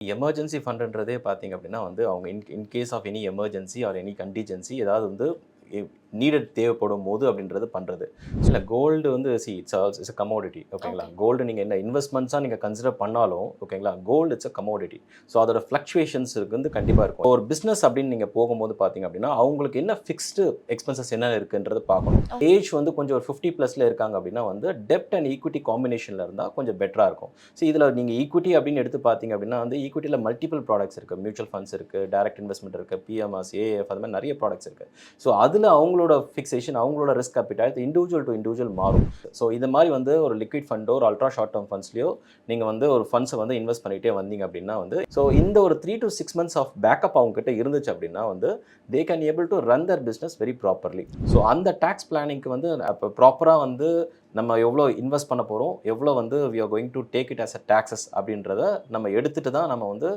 Emergency ஃபண்டுன்றதே பார்த்தீங்க அப்படின்னா வந்து அவங்க in in case of any emergency or any contingency ஏதாவது வந்து நீடட் தேவைப்படும் போது அப்படின்றது பண்ணுறது இல்லை கோல்டு வந்து see it's it's a commodity ஓகேங்களா கோல்டு நீங்கள் என்ன இன்வெஸ்ட்மெண்ட்ஸாக நீங்கள் கன்சிடர் பண்ணாலும் ஓகேங்களா gold it's a commodity so அதோட ஃப்ளக்சுவேஷன்ஸ் வந்து கண்டிப்பாக இருக்கும். ஒரு பிஸ்னஸ் அப்படின்னு நீங்கள் போகும்போது பார்த்தீங்க அப்படின்னா அவங்களுக்கு என்ன ஃபிக்ஸ்டு எக்ஸ்பென்சஸ் என்ன இருக்குன்றது பார்க்கணும். ஏஜ் வந்து கொஞ்சம் ஒரு ஃபிஃப்டி ப்ளஸில் இருக்காங்க அப்படின்னா வந்து டெப்ட் அண்ட் ஈக்விட்டி காம்பினேஷனில் இருந்தால் கொஞ்சம் பெட்டராக இருக்கும். ஸோ இதில் நீங்கள் ஈக்விட்டி அப்படின்னு எடுத்து பார்த்தீங்க அப்படின்னா வந்து ஈக்விட்டியில் மல்டிபிள் ப்ராடக்ட்ஸ் இருக்குது மியூச்சுவல் ஃபண்ட்ஸ் இருக்குது டைரக்ட் இன்வெஸ்ட்மெண்ட் இருக்குது பிஎம்எஸ் ஏஎஃப் அது மாதிரி நிறைய ப்ராடக்ட்ஸ் இருக்குது ஸோ அதில் அவங்களோட ஃபிக்ஸேஷன் அவங்களோட risk capital individual to individual மாறும். ஸோ இது மாதிரி வந்து ஒரு லிக்விட் ஃபண்டோ ஒரு அல்ட்ரா ஷார்ட் டேர்ம் ஃபண்ட்ஸ்லையோ நீங்கள் வந்து ஒரு ஃபண்ட்ஸை வந்து இன்வெஸ்ட் பண்ணிகிட்டே வந்தீங்க அப்படின்னா வந்து ஸோ இந்த ஒரு three to six months of backup அவங்ககிட்ட இருந்துச்சு அப்படின்னா வந்து they can able to run their business very properly so அந்த டேக்ஸ் பிளானிங்க்கு வந்து அப்போ ப்ராப்பராக வந்து நம்ம எவ்வளோ இன்வெஸ்ட் பண்ண போகிறோம் எவ்வளோ வந்து we are going to take it as a taxes அப்படின்றத நம்ம எடுத்துட்டு தான் நம்ம வந்து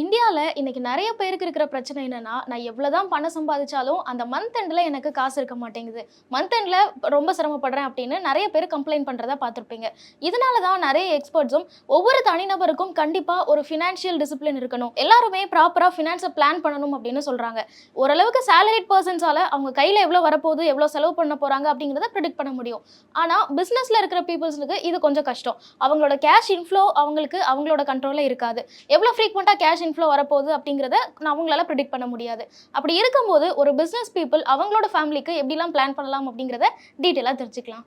இந்தியாவில் இன்னைக்கு நிறைய பேருக்கு இருக்கிற பிரச்சனை என்னன்னா நான் எவ்வளோதான் பணம் சம்பாதிச்சாலும் அந்த மந்த் எண்டில் எனக்கு காசு இருக்க மாட்டேங்குது. மந்த் எண்டில் ரொம்ப சிரமப்படுறேன் அப்படின்னு நிறைய பேர் கம்ப்ளைண்ட் பண்ணுறதா பார்த்துருப்பீங்க. இதனால தான் நிறைய எக்ஸ்பர்ட்ஸும் ஒவ்வொரு தனிநபருக்கும் கண்டிப்பாக ஒரு ஃபினான்ஷியல் டிசிப்ளின் இருக்கணும். எல்லாருமே ப்ராப்பராக ஃபினான்ஸை பிளான் பண்ணணும் அப்படின்னு சொல்கிறாங்க ஓரளவுக்கு சேலரிட் பர்சன்ஸால் அவங்க கையில் எவ்வளோ வரப்போகுது எவ்வளோ செலவு பண்ண போகிறாங்க அப்படிங்கிறத ப்ரிடிக்ட் பண்ண முடியும். ஆனால் பிஸ்னஸில் இருக்கிற பீப்புள்ஸுக்கு இது கொஞ்சம் கஷ்டம். அவங்களோட கேஷ் இன்ஃப்ளோ அவங்களுக்கு அவங்களோட கண்ட்ரோலில் இருக்காது. எவ்வளோ ஃப்ரீக்வெண்ட்டாக கேஷ் இன்ஃப்ளோ வரப்போகுது அப்படிங்கிறத நான் அவங்களால ப்ரிடிக்ட் பண்ண முடியாது. அப்படி இருக்கும்போது ஒரு பிஸ்னஸ் பீப்புள் அவங்களோட ஃபேமிலிக்கு எப்படிலாம் பிளான் பண்ணலாம் அப்படிங்கிறத டீட்டெயிலாக தெரிஞ்சுக்கலாம்.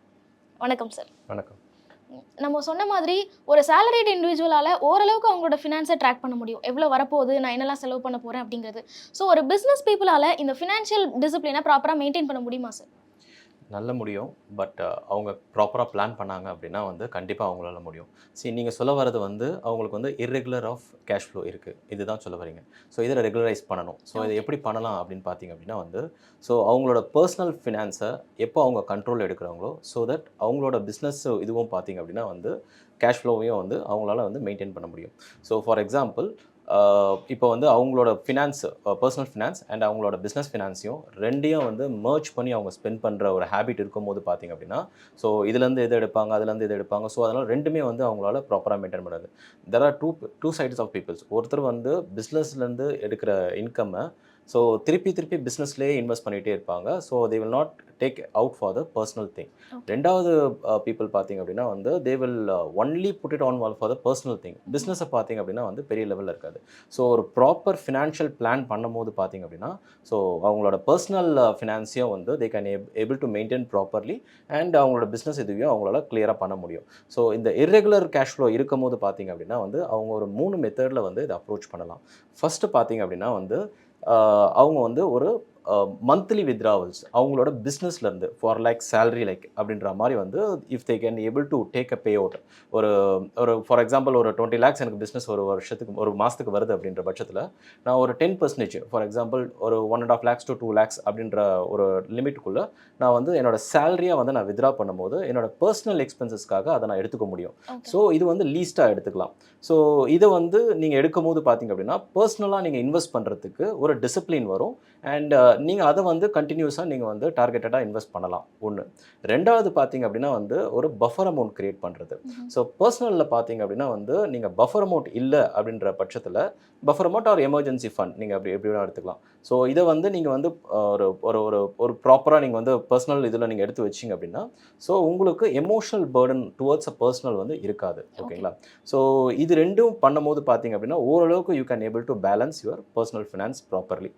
வணக்கம் சார் வணக்கம். நம்ம சொன்ன மாதிரி ஒரு சேலரிட் இண்டிவிஜுவலால் ஓரளவுக்கு அவங்களோட ஃபினான்ஸை ட்ராக் பண்ண முடியும். எவ்வளோ வரப்போகுது நான் என்னெல்லாம் செலவு பண்ண போகிறேன் அப்படிங்கிறது. ஸோ ஒரு பிஸ்னஸ் பீப்புளால் இந்த ஃபினான்ஷியல் டிசிப்ளினை ப்ராப்பராக மெயின்டைன் பண்ண முடியுமா சார் நல்ல முடியும். பட் அவங்க ப்ராப்பராக பிளான் பண்ணாங்க அப்படின்னா வந்து கண்டிப்பாக அவங்களால முடியும். சரி நீங்கள் சொல்ல வர்றது வந்து அவங்களுக்கு வந்து இர்ரெகுலர் ஆஃப் கேஷ் ஃப்ளோ இருக்குது இதுதான் சொல்ல வரீங்க ஸோ இதில் ரெகுலரைஸ் பண்ணணும். ஸோ இதை எப்படி பண்ணலாம் அப்படின்னு பார்த்தீங்க அப்படின்னா வந்து ஸோ அவங்களோட பர்சனல் ஃபினான்ஸை எப்போ அவங்க கண்ட்ரோல் எடுக்கிறாங்களோ ஸோ தட் அவங்களோட பிஸ்னஸ் இதுவும் பார்த்தீங்க அப்படின்னா வந்து கேஷ் ஃப்ளோவையும் வந்து அவங்களால வந்து மெயின்டைன் பண்ண முடியும். ஸோ ஃபார் எக்ஸாம்பிள் இப்போ வந்து அவங்களோட ஃபினான்ஸ் பர்சனல் ஃபினான்ஸ் அண்ட் அவங்களோட பிஸ்னஸ் ஃபினான்ஸையும் ரெண்டையும் வந்து மர்ச் பண்ணி அவங்க ஸ்பெண்ட் பண்ணுற ஒரு ஹேபிட் இருக்கும்போது பார்த்தீங்க அப்படின்னா ஸோ இதுலேருந்து எது எடுப்பாங்க அதுலேருந்து எது எடுப்பாங்க ஸோ அதனால் ரெண்டுமே வந்து அவங்களால ப்ராப்பராக மெயின்டைன் பண்ணாது. There are two two sides of peoples ஒருத்தர் வந்து பிஸ்னஸ்லேருந்து எடுக்கிற இன்கம்மை ஸோ திருப்பி திருப்பி பிஸ்னஸ்லேயே இன்வெஸ்ட் பண்ணிகிட்டே இருப்பாங்க. So they will not take out for the personal thing ரெண்டாவது பீப்புள் பார்த்தீங்க அப்படின்னா வந்து they will only put it on wall for the personal thing பிஸ்னஸை பார்த்தீங்க அப்படின்னா வந்து பெரிய லெவலில் இருக்காது. ஸோ ஒரு ப்ராப்பர் ஃபினான்ஷியல் பிளான் பண்ணும்போது பார்த்தீங்க அப்படின்னா ஸோ அவங்களோட பர்சனல் ஃபினான்ஸையும் வந்து they can able to maintain properly and அவங்களோட பிஸ்னஸ் இதுவையும் அவங்களால கிளியராக பண்ண முடியும். ஸோ இந்த இர்ரெகுலர் கேஷ் ஃப்ளோ இருக்கும் போது பார்த்தீங்க அப்படின்னா வந்து அவங்க ஒரு மூணு மெத்தடில் வந்து இதை அப்ரோச் பண்ணலாம். ஃபஸ்ட்டு பார்த்தீங்க அப்படின்னா வந்து அவங்க வந்து ஒரு மந்த்லி வித்ராவல்ஸ் அவங்களோட பிஸ்னஸ்லேருந்து ஃபார் லைக் சேலரி லைக் அப்படின்ற மாதிரி வந்து if they can able to take a pay out ஒரு ஒரு ஃபார் எக்ஸாம்பிள் ஒரு டுவெண்ட்டி லேக்ஸ் எனக்கு பிஸ்னஸ் ஒரு வருஷத்துக்கு ஒரு மாதத்துக்கு வருது அப்படின்ற பட்சத்தில் நான் ஒரு டென் பர்சன்டேஜ் ஃபார் எக்ஸாம்பிள் ஒரு one and half lakhs to two lakhs அப்படின்ற ஒரு லிமிட்டுக்குள்ளே நான் வந்து என்னோட சேலரியாக வந்து நான் வித்ரா பண்ணும்போது என்னோட பர்சனல் எக்ஸ்பென்சஸ்க்காக அதை நான் எடுத்துக்க முடியும். ஸோ இது வந்து லீஸ்ட்டாக எடுத்துக்கலாம். ஸோ இதை வந்து நீங்கள் எடுக்கும்போது பார்த்தீங்க அப்படின்னா பர்சனலாக நீங்கள் இன்வெஸ்ட் பண்ணுறதுக்கு ஒரு டிசிப்ளின் வரும். அண்ட் நீங்கள் அதை வந்து கண்டினியூஸாக நீங்கள் வந்து டார்கெட்டடாக இன்வெஸ்ட் பண்ணலாம். ஒன்று ரெண்டாவது பார்த்தீங்க அப்படின்னா வந்து ஒரு பஃபர் அமௌண்ட் கிரியேட் பண்ணுறது ஸோ பர்சனலில் பார்த்தீங்க அப்படின்னா வந்து நீங்கள் பஃபர் அமௌண்ட் இல்லை அப்படின்ற பட்சத்தில் buffer amount or emergency fund நீங்கள் அப்படி எப்படி வேணால் எடுத்துக்கலாம். ஸோ இதை வந்து நீங்கள் வந்து ஒரு ஒரு ஒரு ஒரு ப்ராப்பராக நீங்கள் வந்து பர்சனல் இதில் நீங்கள் எடுத்து வச்சிங்க அப்படின்னா ஸோ உங்களுக்கு emotional burden towards a personal வந்து இருக்காது. ஓகேங்களா? ஸோ இது ரெண்டும் பண்ணும்போது பார்த்தீங்க அப்படின்னா ஓரளவுக்கு you can able to balance your personal finance properly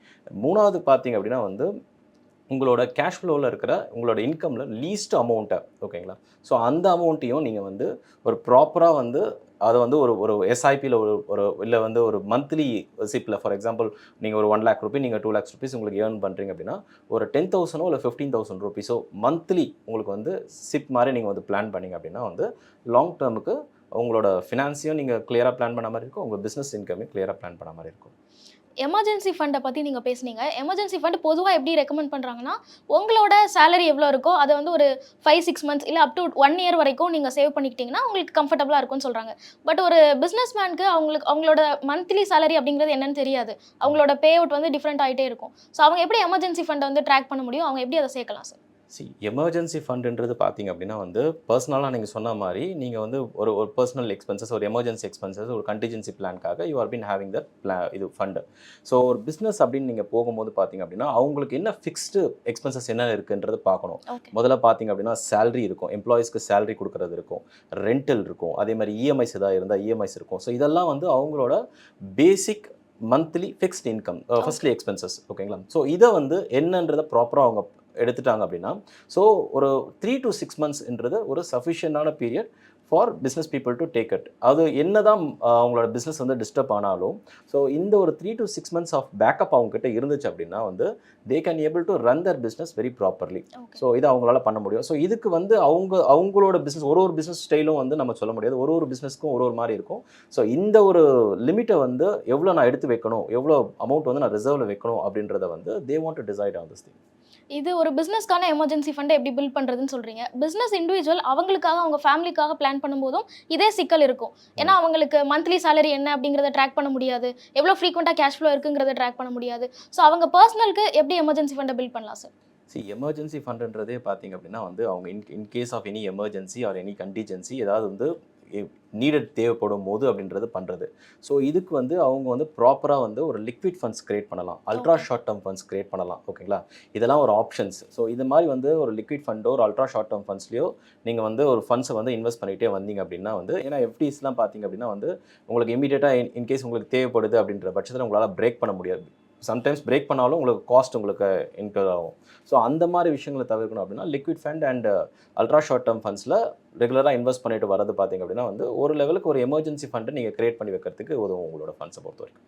மூணாவது பார்த்தீங்க அப்படின்னா வந்து உங்களோட கேஷ் ஃப்ளோவில் இருக்கிற உங்களோட இன்கமில் லீஸ்ட் அமௌண்ட்டை ஓகேங்களா ஸோ அந்த அமௌண்ட்டையும் நீங்கள் வந்து ஒரு ப்ராப்பராக வந்து அதை வந்து ஒரு ஒரு எஸ்ஐபியில் ஒரு ஒரு இல்லை வந்து ஒரு மந்த்லி சிப்பில் ஃபார் எக்ஸாம்பிள் நீங்கள் ஒரு ஒன் லேக் ருபி நீங்கள் டூ லேக்ஸ் ருபீஸ் உங்களுக்கு ஏர்ன் பண்ணுறீங்க அப்படின்னா ஒரு டென் தௌசண்டோ இல்லை ஃபிஃப்டீன் தௌசண்ட் ருபீஸோ மந்த்லி உங்களுக்கு வந்து சிப் மாதிரி நீங்கள் வந்து பிளான் பண்ணிங்க அப்படின்னா வந்து லாங் டேர்முக்கு உங்களோட ஃபினான்ஸையும் நீங்கள் கிளியராக பிளான் பண்ண மாதிரி இருக்கும் உங்கள் பிஸ்னஸ் இன்கமையும் கிளியராக பிளான் பண்ண மாதிரி இருக்கும். எமர்ஜென்சி ஃபண்டை பற்றி நீங்கள் பேசுனீங்க. எமர்ஜென்சி ஃபண்ட் பொதுவாக எப்படி ரெக்கமெண்ட் பண்ணுறாங்கன்னா உங்களோட சேலரி எவ்வளோ இருக்கோ அதை வந்து ஒரு ஃபைவ் சிக்ஸ் மந்த்ஸ் இல்லை அப் டு ஒன் இயர் வரைக்கும் நீங்கள் சேவ் பண்ணிக்கிட்டிங்கன்னா உங்களுக்கு கம்ஃபர்டபுளாக இருக்கும்னு சொல்கிறாங்க பட் ஒரு பிஸ்னஸ் மேனுக்கு அவங்களுக்கு அவங்களோட மந்த்லி சேலரி அப்படிங்கிறது என்னன்னு தெரியாது. அவங்களோட பே அவுட் வந்து டிஃப்ரெண்ட் ஆகிட்டே இருக்கும். ஸோ அவங்க எப்படி எமர்ஜென்சி ஃபண்டை வந்து ட்ராக் பண்ண முடியும்? அவங்க எப்படி அதை சேர்க்கலாம் சார் சி எமர்ஜென்சி ஃபண்டுன்றது பார்த்தீங்க அப்படின்னா வந்து பர்சனலாக நீங்கள் சொன்ன மாதிரி நீங்கள் வந்து ஒரு ஒரு பர்சனல் எக்ஸ்பென்சஸ் ஒரு எமர்ஜென்சி எக்ஸ்பென்சஸ் ஒரு contingency பிளான்காக you are been having that பிளா இது ஃபண்டு ஸோ ஒரு பிஸ்னஸ் அப்படின்னு நீங்கள் போகும்போது பார்த்தீங்க அப்படின்னா அவங்களுக்கு என்ன ஃபிக்ஸ்டு எக்ஸ்பென்சஸ் என்ன இருக்குன்றது பார்க்கணும் முதல்ல பார்த்தீங்க அப்படின்னா சேலரி இருக்கும். எம்ப்ளாயிஸ்க்கு சேலரி கொடுக்கறது இருக்கும். ரெண்டல் இருக்கும். அதே மாதிரி E இஎம்ஐஸ் ஏதாவது இருந்தால் இஎம்ஐஸ் இருக்கும். ஸோ இதெல்லாம் வந்து அவங்களோட basic monthly fixed income firstly expenses ஓகேங்களா ஸோ இதை வந்து என்னன்றதை ப்ராப்பராக அவங்க எடுத்துட்டாங்க அப்படின்னா ஸோ ஒரு த்ரீ டு சிக்ஸ் மந்த்ஸ்ன்றது ஒரு சஃபிஷியண்டான period for business people to take it அது என்னதான் அஹ், அவங்களோட பிஸ்னஸ் வந்து டிஸ்டர்ப் ஆனாலும் ஸோ இந்த ஒரு three to six months of backup அவங்ககிட்ட இருந்துச்சு அப்படின்னா வந்து they can able to run their business very properly so இதை அவங்களால பண்ண முடியும். ஸோ இதுக்கு வந்து அவங்க அவங்களோட பிஸ்னஸ் ஒரு ஒரு பிஸ்னஸ் ஸ்டைலும் வந்து நம்ம சொல்ல முடியாது. ஒரு ஒரு பிஸ்னஸ்க்கும் ஒரு ஒரு மாதிரி இருக்கும். ஸோ இந்த ஒரு லிமிட்டை வந்து எவ்வளோ நான் எடுத்து வைக்கணும் எவ்வளோ அமௌண்ட் வந்து நான் ரிசர்வில் வைக்கணும் அப்படின்றத வந்து they want to decide on this thing இது ஒரு பிஸ்னஸ்க்கான எமர்ஜென்சி ஃபண்டை எப்படி பில்ட் பண்ணுறதுன்னு சொல்கிறீங்க பிஸ்னஸ் இண்டிவிஜுவல் அவங்களுக்காக அவங்க ஃபேமிலிக்காக பிளான் பண்ணும்போதும் இதே சிக்கல் இருக்கும். ஏன்னா அவங்களுக்கு மந்த்லி சேலரி என்ன அப்படிங்கிறத ட்ராக் பண்ண முடியாது. எவ்வளோ ஃப்ரீக்வெண்ட்டாக கேஷ் ஃப்ளோ இருக்குங்கிறத ட்ராக் பண்ண முடியாது. ஸோ அவங்க பர்சனலுக்கு எப்படி எமர்ஜென்சி ஃபண்டை பில்ட் பண்ணலாம் சார் சி எமர்ஜென்சி ஃபண்டுன்றதே பார்த்தீங்க அப்படின்னா வந்து அவங்க in in case of any emergency or any contingency ஏதாவது வந்து நீடட் தேவைப்படும் போது அப்படின்றது பண்ணுறது ஸோ இதுக்கு வந்து அவங்க வந்து ப்ராப்பராக வந்து ஒரு லிக்விட் ஃபண்ட்ஸ் கிரியேட் பண்ணலாம். Ultra short term funds create பண்ணலாம். ஓகேங்களா இதெல்லாம் ஒரு ஆப்ஷன்ஸ் ஸோ இது மாதிரி வந்து ஒரு லிக்விட் ஃபண்டோ ஒரு அல்ட்ரா ஷார்ட் டேர்ம் ஃபண்ட்ஸ்லையோ நீங்கள் வந்து ஒரு ஃபண்ட்ஸை வந்து இன்வெஸ்ட் பண்ணிகிட்டே வந்தீங்க அப்படின்னா வந்து ஏன்னா எஃப்டிஸ்லாம் பார்த்தீங்க அப்படின்னா வந்து உங்களுக்கு இமீடியட்டாக இன்கேஸ் உங்களுக்கு தேவைப்படுது அப்படின்ற பட்சத்தில் உங்களால் பிரேக் பண்ண முடியாது. சம்டைம்ஸ் பிரேக் பண்ணாலும் உங்களுக்கு காஸ்ட் உங்களுக்கு இன்கர் ஆகும். ஸோ அந்த மாதிரி விஷயங்களை தவிர்க்கணும் அப்படின்னா liquid fund and ultra short term ஃபண்ட்ஸில் ரெகுலராக இன்வெஸ்ட் பண்ணிட்டு வரது பார்த்தீங்க அப்படின்னா வந்து ஒரு லெவலுக்கு ஒரு எமர்ஜென்சி ஃபண்டை நீங்கள் கிரியேட் பண்ணி வைக்கிறதுக்கு உதவும் உங்களோட ஃபண்ட்ஸை பொறுத்த வரைக்கும்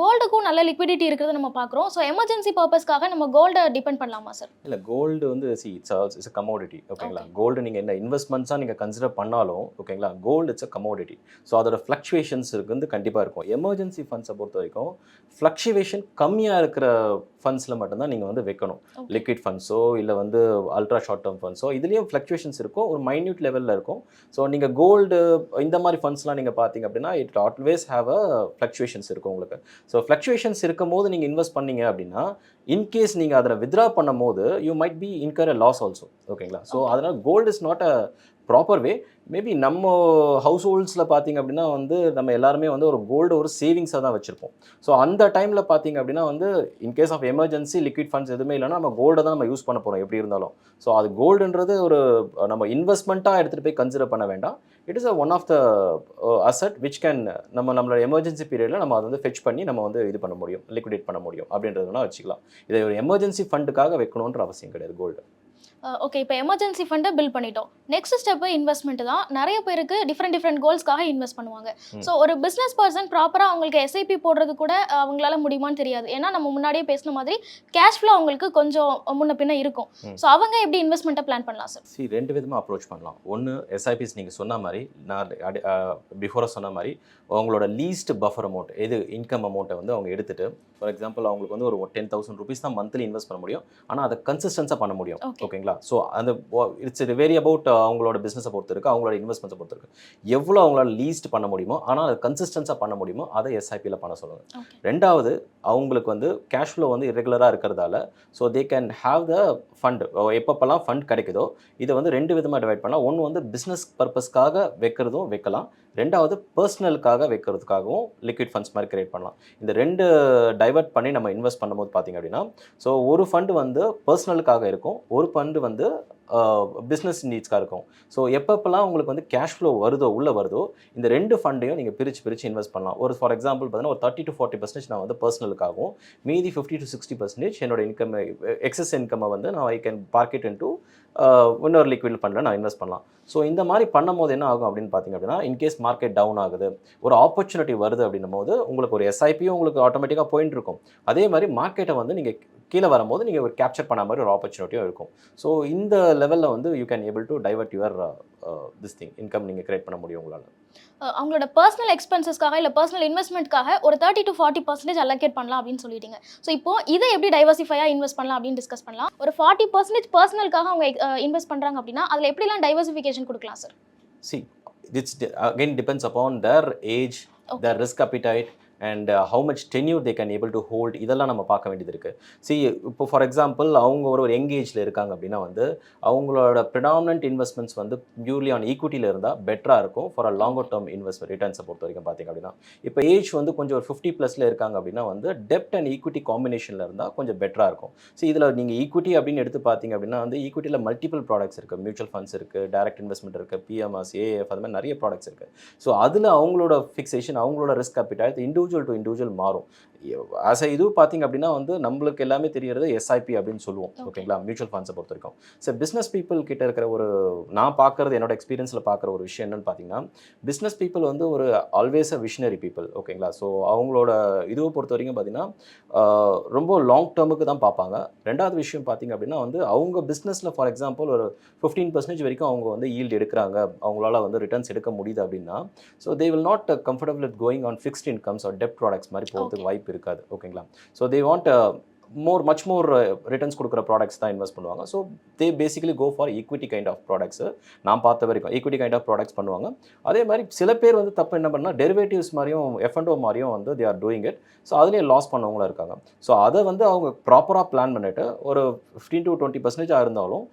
கோல்டுக்கும் நல்ல லிக்விடிட்டி இருக்கிறத நம்ம பார்க்குறோம். ஸோ எமர்ஜென்சி பர்பஸ்க்காக நம்ம கோல்டை டிபெண்ட் பண்ணலாமா சார் இல்லை கோல்டு வந்து சி இட்ஸ் இட்ஸ் கமோடிட்டி ஓகேங்களா கோல்டு நீங்கள் என்ன இன்வெஸ்ட்மெண்ட்ஸாக நீங்கள் கன்சிடர் பண்ணாலும் ஓகேங்களா gold it's a commodity so அதோட ஃப்ளக்சுவேஷன்ஸ் வந்து கண்டிப்பாக இருக்கும். எமர்ஜென்சி ஃபண்ட்ஸை பொறுத்த வரைக்கும் ஃப்ளக்சுவேஷன் கம்மியாக இருக்கிற ஃபண்ட்ஸில் மட்டும்தான் நீங்கள் வந்து வைக்கணும். லிக்விட் ஃபண்ட்ஸோ இல்லை வந்து அல்ட்ரா ஷார்ட் டேர்ம் ஃபண்ட்ஸோ இதுலேயும் ஃப்ளக்சுவேஷன்ஸ் இருக்கும். ஒரு மைன்யூட் லெவலில் இருக்கும். ஸோ நீங்கள் கோல்டு இந்த மாதிரி ஃபண்ட்ஸ்லாம் நீங்கள் பார்த்தீங்க அப்படின்னா it always have a fluctuations இருக்கும் உங்களுக்கு. ஸோ ஃப்ளக்சுவேஷன்ஸ் இருக்கும் போது நீங்கள் இன்வெஸ்ட் பண்ணீங்க அப்படின்னா இன்கேஸ் நீங்கள் அதில் வித்ரா பண்ணும் போது you might be incur a loss also ஓகேங்களா ஸோ. அதனால் gold is not a proper way maybe நம்ம ஹவுஸ் ஹோல்ட்ஸில் பார்த்தீங்க அப்படின்னா வந்து நம்ம எல்லாருமே வந்து ஒரு கோல்டு ஒரு சேவிங்ஸாக தான் வச்சுருப்போம். ஸோ அந்த டைமில் பார்த்தீங்க அப்படின்னா வந்து in case of emergency liquid funds எதுவுமே இல்லைன்னா நம்ம கோல்டை தான் நம்ம யூஸ் பண்ண போகிறோம் எப்படி இருந்தாலும். ஸோ அது கோல்டுன்றது ஒரு நம்ம இன்வெஸ்ட்மெண்ட்டாக எடுத்துகிட்டு போய் கன்சிடர் பண்ண வேண்டாம். It is a one of the asset which can நம்ம நம்மளோட எமர்ஜென்சி பீரியடில் நம்ம அதை வந்து ஃபெச் பண்ணி நம்ம வந்து இது பண்ண முடியும் லிக்விடேட் பண்ண முடியும் அப்படின்றதுனா வச்சுக்கலாம். இதை ஒரு எமர்ஜென்சி ஃபண்டுக்காக வைக்கணுன்ற அவசியம் கிடையாது கோல்டு ஓகே இப்போ எமர்ஜென்சி ஃபண்டை பில்ட் பண்ணிட்டோம். நெக்ஸ்ட் ஸ்டெப்பு இன்வெஸ்ட்மெண்ட் தான். நிறைய பேருக்கு டிஃப்ரெண்ட் டிஃப்ரெண்ட் கோல்ஸ்க்காக இன்வெஸ்ட் பண்ணுவாங்க. ஸோ ஒரு பிஸ்னஸ் பர்சன் ப்ராப்பராக அவங்களுக்கு எஸ்ஐபி போடுறது கூட அவங்களால முடியுமான்னு தெரியாது. ஏன்னா நம்ம முன்னாடியே பேசின மாதிரி கேஷ் ஃப்ளோ அவங்களுக்கு கொஞ்சம் முன்ன பின்ன இருக்கும். ஸோ அவங்க எப்படி இன்வெஸ்ட்மெண்ட்டை பிளான் பண்ணலாம் சார் சி ரெண்டு விதமாக அப்ரோச் பண்ணலாம். ஒன்று எஸ்ஐபிஸ் நீங்கள் சொன்ன மாதிரி நான் பிஃபோராக சொன்ன மாதிரி அவங்களோட லீஸ்ட் பஃபர் அமௌண்ட் எது இன்கம் அமௌண்ட்டை வந்து அவங்க எடுத்துட்டு ஃபார் எக்ஸாம்பிள் அவங்களுக்கு வந்து ஒரு டென் தௌசண்ட் ருபீஸ் தான் மந்த்லி இன்வெஸ்ட் பண்ண முடியும். ஆனால் அதை கன்சிஸ்டன்ஸாக பண்ண முடியும். ஓகேங்களா? ஸோ அந்த இட்ஸ் வெரி அபவுட் அவங்களோட பிஸ்னஸை பொறுத்து அவங்களோட இன்வெஸ்ட்மெண்ட்ஸை பொறுத்து எவ்வளோ அவங்களால லீஸ்ட் பண்ண முடியுமோ ஆனால் அது கன்சிஸ்டன்ஸாக பண்ண முடியுமோ அதை எஸ்ஐபியில் பண்ண சொல்லுங்கள் ரெண்டாவது அவங்களுக்கு வந்து கேஷ் ஃப்ளோ வந்து இரெகுலராக இருக்கிறதால so they can have the fund எப்பப்பெல்லாம் ஃபண்ட் கிடைக்குதோ இதை வந்து ரெண்டு விதமாக டிவைட் பண்ணலாம் ஒன்று வந்து பிஸ்னஸ் பர்பஸ்க்காக வைக்கிறதும் வைக்கலாம் ரெண்டாவது பர்சனலுக்காக வைக்கிறதுக்காகவும் லிக்விட் ஃபண்ட்ஸ் மாதிரி கிரியேட் பண்ணலாம். இந்த ரெண்டு டைவர்ட் பண்ணி நம்ம இன்வெஸ்ட் பண்ணும்போது பார்த்தீங்க அப்படின்னா ஸோ ஒரு ஃபண்டு வந்து பர்சனலுக்காக இருக்கும் ஒரு ஃபண்டு வந்து பிஸ்னஸ் நீட்ஸ்க்காக இருக்கும். ஸோ எப்பப்பெல்லாம் உங்களுக்கு வந்து கேஷ் ஃப்ளோ வருதோ உள்ளே வருதோ இந்த ரெண்டு ஃபண்டையும் நீங்கள் பிரித்து பிரித்து இன்வெஸ்ட் பண்ணலாம். ஒரு ஃபார் எக்ஸாம்பிள் பார்த்தீங்கன்னா ஒரு தேர்ட்டி டு ஃபார்ட்டி பர்சன்டேஜ் நான் வந்து பர்சனலுக்காகவும் மீதி ஃபிஃப்டி டு சிக்ஸ்டி பர்சன்டேஜ் என்னோட இன்கம் எக்ஸஸ் இன்கம்மை வந்து நான் I can park it to இன்னொரு லிக்விட் ஃபண்டில் நான் இன்வெஸ்ட் பண்ணலாம். ஸோ இந்த மாதிரி பண்ணும்போது என்ன ஆகும் அப்படின்னு பார்த்தீங்க அப்படின்னா இன்கேஸ் மார்க்கெட் டவுன் ஆகுது ஒரு ஆப்பர்ச்சுனிட்டி வருது அப்படின்னும் போது உங்களுக்கு ஒரு எஸ்ஐபியும் உங்களுக்கு ஆட்டோமேட்டிக்காக போயிட்டு இருக்கும் அதே மாதிரி மார்க்கெட்டை வந்து நீங்கள் கீழே வரும்போது நீங்கள் ஒரு கேப்சர் பண்ண மாதிரி ஒரு ஆப்பர்ச்சுனிட்டியும் இருக்கும். ஸோ இந்த லெவலில் வந்து you can able to divert your this thing income நீங்கள் கிரியேட் பண்ண முடியும் உங்களால். அவங்களோட பர்சனல் எக்ஸ்பென்சஸ்க்காக இல்லை பர்சனல் இன்வெஸ்ட்மெண்ட்காக ஒரு thirty to forty percentage allocate பண்ணலாம் அப்படின்னு சொல்லிட்டீங்க. ஸோ இப்போ இதை எப்படி டைவர்சிஃபையாக இன்வெஸ்ட் பண்ணலாம் அப்படின்னு டிஸ்கஸ் பண்ணலாம். ஒரு ஃபார்ட்டி பர்சன்டேஜ் பர்சனலுக்காக அவங்க இன்வெஸ்ட் பண்ணுறாங்க அப்படின்னா அதில் எப்படிலாம் டைவர்சிஃபிகேஷன் கொடுக்கலாம் sir see it's de- again depends upon their age Okay. their risk appetite and how much tenure they can able to hold இதெல்லாம் நம்ம பார்க்க வேண்டியது இருக்குது சி இப்போ ஃபார் எக்ஸாம்பிள் அவங்க ஒரு ஒரு எங்கேஜில் இருக்காங்க அப்படின்னா வந்து அவங்களோட ப்ரிடாமினன்ட் இன்வெஸ்ட்மெண்ட்ஸ் வந்து பியூர்லி ஆன் ஈக்விட்டியில் இருந்தால் பெட்டராக இருக்கும் for a longer term investment ரிட்டர்ன்ஸை பொறுத்த வரைக்கும் பார்த்திங்க அப்படின்னா. இப்போ ஏஜ் வந்து கொஞ்சம் ஒரு ஃபிஃப்டி ப்ளஸில் இருக்காங்க அப்படின்னா வந்து டெப்ட் அண்ட் ஈக்விட்டி காம்பினேஷனில் இருந்தால் கொஞ்சம் பெட்டராக இருக்கும். ஸோ இதில் நீங்கள் ஈக்விட்டி அப்படின்னு எடுத்து பார்த்தீங்க அப்படின்னா வந்து ஈக்விட்டியில் மல்டிபிள் ப்ராடக்ட்ஸ் இருக்குது மியூச்சுவல் ஃபண்ட்ஸ் இருக்குது டேரக்ட் இன்வெஸ்ட்மெண்ட் இருக்குது பிஎம்எஸ் ஏஎஃப் அது மாதிரி நிறைய ப்ராடக்ட்ஸ் இருக்குது ஸோ அதில் அவங்களோட ஃபிக்ஸேஷன் அவங்களோட risk capital individual to individual மாறும். ஆஸ் அ இது பார்த்தீங்க அப்படின்னா வந்து நம்மளுக்கு எல்லாமே தெரியறது எஸ்ஐபி அப்படின்னு சொல்லுவோம். ஓகேங்களா? மியூச்சுவல் ஃபண்ட்ஸை பொறுத்த வரைக்கும். ஸோ பிஸ்னஸ் பீப்புள் கிட்ட இருக்கிற ஒரு நான் பார்க்கறது என்னோட எக்ஸ்பீரியன்ஸில் பார்க்குற ஒரு விஷயம் என்னன்னு பார்த்தீங்கன்னா பிஸ்னஸ் பீப்புள் வந்து ஒரு ஆல்வேஸ் அ விஷனரி பீப்புள் ஓகேங்களா? ஸோ அவங்களோட இதுவை பொறுத்த வரைக்கும் பார்த்தீங்கன்னா ரொம்ப லாங் டேர்முக்கு தான் பார்ப்பாங்க ரெண்டாவது விஷயம் பார்த்தீங்க அப்படின்னா வந்து அவங்க பிஸ்னஸில் ஃபார் எக்ஸாம்பிள் ஒரு ஃபிஃப்டீன் பர்சன்டேஜ் வரைக்கும் அவங்க வந்து ஈல்டு எடுக்கிறாங்க. அவங்களால வந்து ரிட்டர்ன்ஸ் எடுக்க முடியுது அப்படின்னா so they will not comfortable with going on fixed incomes or debt products மாதிரி போகிறதுக்கு வாய்ப்பு இருக்காது. ஓகேங்களா so they want more much more returns கொடுக்குற ப்ராடக்ட்ஸ் தான் இன்வெஸ்ட் பண்ணுவாங்க. So they basically go for equity kind of products நான் பார்த்த வரைக்கும் ஈக்விட்டி கைண்ட் ஆஃப் ப்ராடக்ட்ஸ் பண்ணுவாங்க. அதே மாதிரி சில பேர் வந்து தப்பு என்ன பண்ணால் டெரிவேட்டிவ்ஸ் மாதிரியும் எஃப்என்டோ மாதிரியும் வந்து they are doing it so அதுலேயே லாஸ் பண்ணவங்களும் இருக்காங்க. ஸோ அதை வந்து அவங்க ப்ராப்பராக பிளான் பண்ணிட்டு ஒரு ஃபிஃப்டீன் டு டுவெண்ட்டி பர்சன்டேஜாக இருந்தாலும்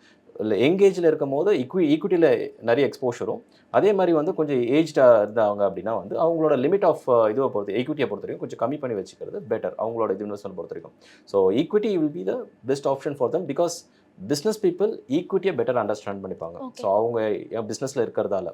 இல்லை எங்கேஜில் இருக்கும் போது ஈக்வி ஈக்விட்டியில் நிறைய எக்ஸ்போஷரும் அதே மாதிரி வந்து கொஞ்சம் ஏஜ்டாக இருந்தாங்க அப்படின்னா வந்து அவங்களோட லிமிட் ஆஃப் இதுவை பொறுத்து ஈக்விட்டியை பொறுத்த வரைக்கும் கொஞ்சம் கம்மி பண்ணி வச்சுக்கிறது பெட்டர் அவங்களோட இது இன்வெஸ்ட்மெண்ட் பொறுத்த வரைக்கும். So equity will be the best option for them because business people ஈக்விட்டியை better understand பண்ணிப்பாங்க. ஸோ அவங்க பிஸ்னஸில் இருக்கிறதால.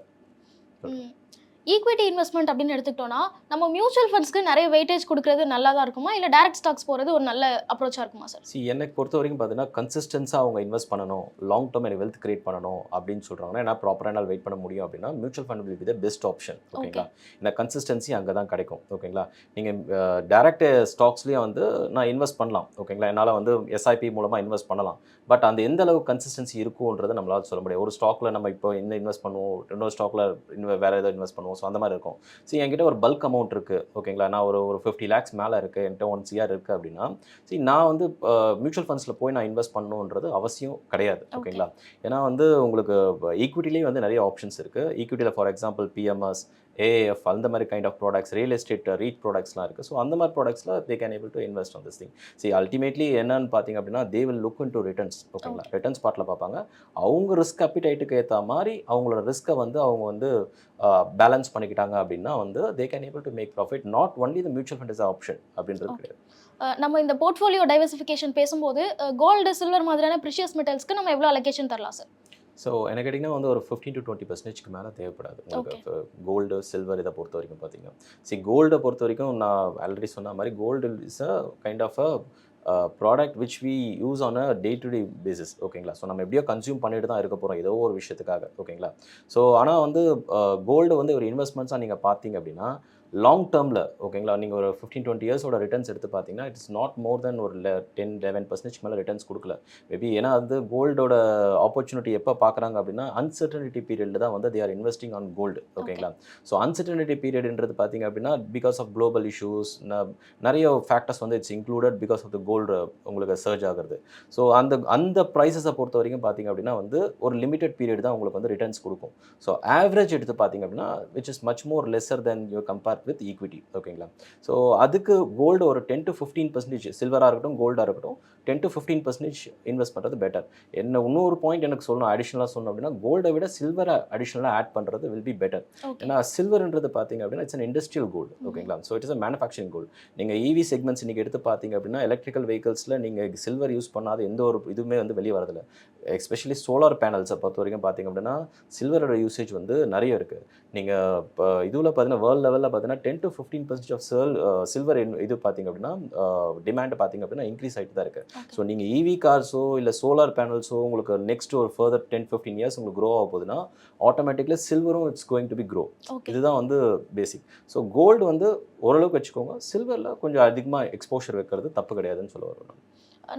ஈக்விட்டி இன்வெஸ்ட்மெண்ட் அப்படின்னு எடுத்துக்கிட்டோம்னா நம்ம மியூச்சுவல் ஃபண்ட்ஸ்க்கு நிறைய வெயிட்டேஜ் கொடுக்கறது நல்லா தான் இருக்குமா? இல்லை டேரக்ட் ஸ்டாக்ஸ் போகிறது ஒரு நல்ல அப்ரோச்சாக இருக்குமா சார் சி எனக்கு பொறுத்த வரைக்கும் பார்த்தீங்கன்னா கன்சிஸ்டன்ஸாக அவங்க இன்வெஸ்ட் பண்ணணும். லாங் டேர்ம் எனக்கு வெல்த் கிரியேட் பண்ணணும் அப்படின்னு சொல்கிறாங்கன்னா என்ன ப்ராப்பராக என்னால் வெயிட் பண்ண முடியும் அப்படின்னா mutual fund will be the best option ஓகேங்களா இந்த கன்சிஸ்டன்சி அங்கே தான் கிடைக்கும். ஓகேங்களா நீங்கள் டேரக்ட் ஸ்டாக்ஸ்லேயும் வந்து நான் இன்வெஸ்ட் பண்ணலாம். ஓகேங்களா என்னால் வந்து எஸ்ஐபி மூலமாக இன்வெஸ்ட் பண்ணலாம். பட் அந்த எந்த அளவு கன்சிஸ்டன்சி இருக்கும்ன்றதை நம்மளால சொல்ல முடியாது. ஒரு ஸ்டாக்ல நம்ம இப்போ இந்த இன்வெஸ்ட் பண்ணுவோம்? இன்னொரு ஸ்டாக்ல இன்னும் வேற ஏதாவது இன்வெஸ்ட் பண்ணுவோம். ஸோ அந்த மாதிரி இருக்கும். ஸோ என்கிட்ட ஒரு பல்க் அமௌண்ட் இருக்குது ஓகேங்களா நான் ஒரு ஒரு ஃபிஃப்டி லேக்ஸ் மேலே இருக்குது என்கிட்ட ஒன் சிஆர் இருக்குது அப்படின்னா சரி நான் வந்து மியூச்சுவல் ஃபண்ட்ஸில் போய் நான் இன்வெஸ்ட் பண்ணணுன்றது அவசியம் கிடையாது ஓகேங்களா ஏன்னா வந்து உங்களுக்கு ஈக்விட்டிலேயே வந்து நிறைய ஆப்ஷன்ஸ் இருக்குது ஈக்விட்டியில் ஃபார் எக்ஸாம்பிள் பிஎம்எஸ் ஏஎஃப் அந்த மாதிரி kind of products real estate REIT ப்ராடக்ட்ஸ்லாம் இருக்குது ஸோ அந்த மாதிரி ப்ராடக்ட்ஸில் they can able to invest on this thing see ultimately என்னன்னு பார்த்தீங்க அப்படின்னா they will look into returns ஓகேங்களா ரிட்டர்ன்ஸ் பார்ட்டில் பார்ப்பாங்க அவங்க ரிஸ்க் அப்பிடைட்டுக்கு ஏற்ற மாதிரி அவங்களோட ரிஸ்க்கை வந்து அவங்க வந்து பேலன்ஸ் பண்ணிக்கிட்டாங்க அப்படின்னா வந்து they can able to make profit not only the mutual fund is option அப்படின்றது. கிடையாது. அஹ் நம்ம இந்த போர்ட்ஃபோலியோ டைவர்சிஃபிகேஷன் பேசும்போது கோல்டு சில்வர் மாதிரியான ப்ரிஷியஸ் மெட்டல்ஸ்க்கு நம்ம எவ்வளோ அலோகேஷன் தரலாம் சார் ஸோ எனக்கு கேட்டிங்கன்னா வந்து ஒரு ஃபிஃப்டீன் டு டுவெண்ட்டி பர்சன்டேஜ்க்கு மேலே தேவைப்படாது. உங்களுக்கு கோல்டு சில்வர் இதை பொறுத்த வரைக்கும் பார்த்தீங்க. சி கோல்டை பொறுத்த வரைக்கும் நான் ஆல்ரெடி சொன்ன மாதிரி gold is a kind of a product which we use on a day to day basis ஓகேங்களா ஸோ நம்ம எப்படியோ கன்சியூம் பண்ணிட்டு தான் இருக்க போகிறோம் ஏதோ ஒரு விஷயத்துக்காக. ஓகேங்களா ஸோ ஆனால் வந்து கோல்டு வந்து ஒரு இன்வெஸ்ட்மெண்ட்ஸாக நீங்கள் பார்த்தீங்க அப்படின்னா லாங் டேர்மில் ஓகேங்களா நீங்கள் ஒரு ஃபிஃப்டீன் டுவெண்ட்டி இயர்ஸோட ரிட்டர்ன்ஸ் எடுத்து பார்த்தீங்கன்னா இட்ஸ் நாட் மோர் தென் ஒரு டென் லெவன் பர்சன்டேஜ் மேலே ரிட்டர்ன்ஸ் கொடுக்கல. மேபி ஏன்னா வந்து கோல்டோட ஆப்பர்ச்சுனிட்டி எப்போ பார்க்குறாங்க அப்படின்னா அன்சர்டனிட்டி பீரியடில் தான் வந்து they are investing on gold ஓகேங்களா ஸோ அன்சர்டனிட்டி பீரியட்ன்றது பார்த்தீங்க அப்படின்னா பிகாஸ் ஆஃப் குளோபல் இஷ்யூஸ் நிறைய ஃபேக்டர்ஸ் வந்து it's included because of the gold உங்களுக்கு சர்ஜ் ஆகுறது. ஸோ அந்த அந்த ப்ரைஸஸை பொறுத்த வரைக்கும் பார்த்தீங்க அப்படின்னா வந்து ஒரு லிமிடெட் பீரியட் தான் உங்களுக்கு வந்து ரிட்டர்ன்ஸ் கொடுக்கும். ஸோ ஆவரேஜ் எடுத்து பார்த்தீங்க அப்படின்னா which is much more lesser than you compare with equity ஓகேங்களா ஸோ அதுக்கு கோல்டு ஒரு டென் டு ஃபிஃப்டீன் பர்சன்டேஜ் சில்வராக இருக்கட்டும் கோல்டாக இருக்கட்டும் ten to fifteen percentage invest பண்ணுறது பெட்டர் என்ன இன்னொரு பாயிண்ட் எனக்கு சொல்லணும் அடிஷ்னலாக சொல்லணும் அப்படின்னா கோல்டை விட சில்வரை அடிஷ்னலாக ஆட் பண்ணுறது வில் பி பெட்டர் ஏன்னா சில்வர்ன்றது பார்த்தீங்க அப்படின்னா இட்ஸ் அன் இண்டஸ்ட்ரியல் கோல்டு ஓகேங்களா so it's a manufacturing gold நீங்கள் இவி செக்மெண்ட்ஸ் இன்றைக்கி எடுத்து பார்த்தீங்க அப்படின்னா எலக்ட்ரிக்கல் வெஹிக்கல்ஸில் நீங்கள் சில்வர் யூஸ் பண்ணாத எந்த ஒரு இதுவுமே வந்து வெளியே வரதில்லை. எஸ்பெஷலி சோலார் பேனல்ஸை பொறுத்த வரைக்கும் பார்த்தீங்க அப்படின்னா சில்வரோட யூசேஜ் வந்து நிறைய இருக்குது நீங்கள் இப்போ இதுவில் பார்த்தீங்கன்னா வேர்ல்டு லெவலில் பார்த்தீங்கன்னா ten to fifteen percent of cell silver இது பார்த்தீங்க அப்படின்னா டிமாண்ட் பார்த்தீங்க அப்படின்னா இன்க்ரீஸ் ஆகிட்டு தான் இருக்குது. ஸோ நீங்கள் இவி கார்ஸோ இல்லை சோலார் பேனல்ஸோ உங்களுக்கு நெக்ஸ்ட் ஒரு ஃபர்தர் டென் ஃபிஃப்டீன் இயர்ஸ் உங்களுக்கு க்ரோ ஆக போகுதுன்னா automatically சில்வரும் it's going to be grow இதுதான் வந்து பேசிக் ஸோ கோல்டு வந்து ஓரளவுக்கு வச்சுக்கோங்க. சில்வரில் கொஞ்சம் அதிகமாக எக்ஸ்போஷர் வைக்கிறது தப்பு கிடையாதுன்னு சொல்ல வரேன் நான்.